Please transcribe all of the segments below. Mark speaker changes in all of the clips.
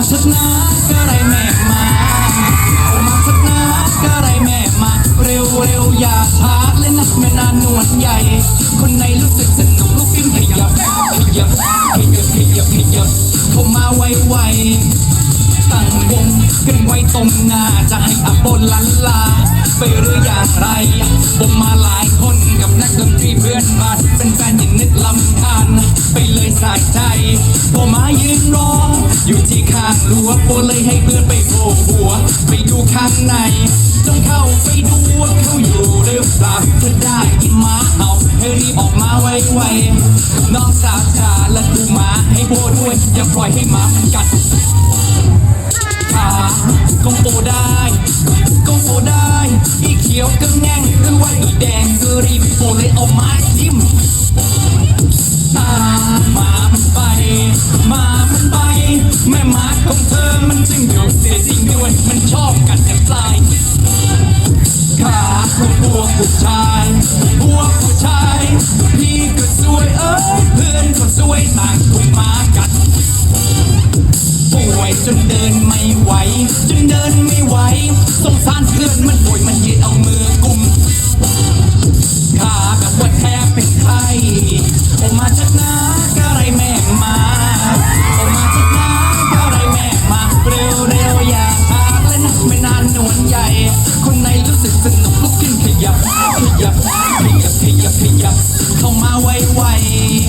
Speaker 1: มาสักน้ดก็ไรแม่มาเอามาสักน้ดก็ไรแม่มา เร็วเร็วอย่าช้าเลยนะกแม่นานนวลใหญ่ คนในรู้สึกสนุกลูกปิ้นขยับขยับขยับขยับขยับเข้ามาไวไวตั้งวงกันไว้ตรงหน้าจะให้อับบนลันลา ไปหรืออย่างไรายใจผมมายืนรอ อยู่ที่ข้างรั้วโปเลยให้เพื่อนไปโผล่หัว ไปดูข้างใน ต้องเข้าไปดูว่าเขาอยู่หรือเปล่าถ้าได้ยินมาเห่าให้รีบออกมาไวๆน้องสาวจ๋าและดูหมาให้โบด้วย อย่าปล่อยให้หมามันกัดขาก็โปได้ก็โปได้อีเขียวก็แง่งหรือว่าอีแดงก็รีบโปเลยเอาไม้จิ้ม มันจึงดุเสียจริงด้วยมันชอบกัดแต่ปลายขาของพวกผู้ชายพวกผู้ชายพี่ก็สวยเอ้ยเพื่อนก็สวยต่างถูกหมากัดป่วยจนเดินไม่ไหวจนเดิน คนรู้สึกสนุกลุกขึ้นขยับขยับขยับขยับขยับเข้ามาไว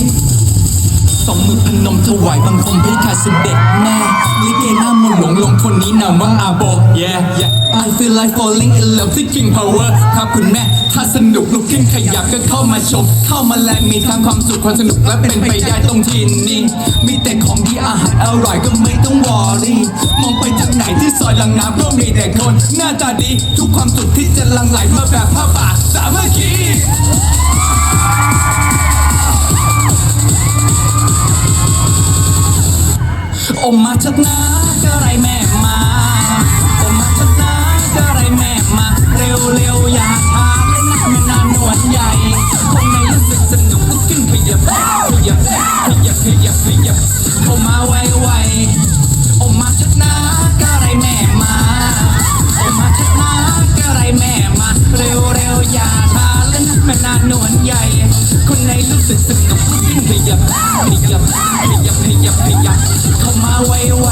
Speaker 1: ๆสองมือพนมถวายบังคมพิธาเสด็จแม่ลิเกหน้ามนหลวงลงคนนี้นามว่าอาโบ yeah yeah I feel like falling in love seeking power ครับคุณแม่ ถ้าสนุกลุกขึ้นขยับก็เข้ามาชม เข้ามาแลกมีทั้งความสุขความสนุกและเป็นไปได้ตรงที่นี้มีแต่ข อาหารอร่อยก็ไม่ต้องวอรี่มองไปทางไหนที่ซอยลังน้ำก็มีแต่คน หน้าตาดีทุกความสุขที่จะหลังไหลมาแบบผ้าป่าสามัคคีอมมาชักนากะไรแม่ อย่าทาเล่นนักไม่นานหนวดใหญ่ คนในรู้สึกสนุกก็ขึ้นขยับขยับขยับขยับขยับเข้ามาไว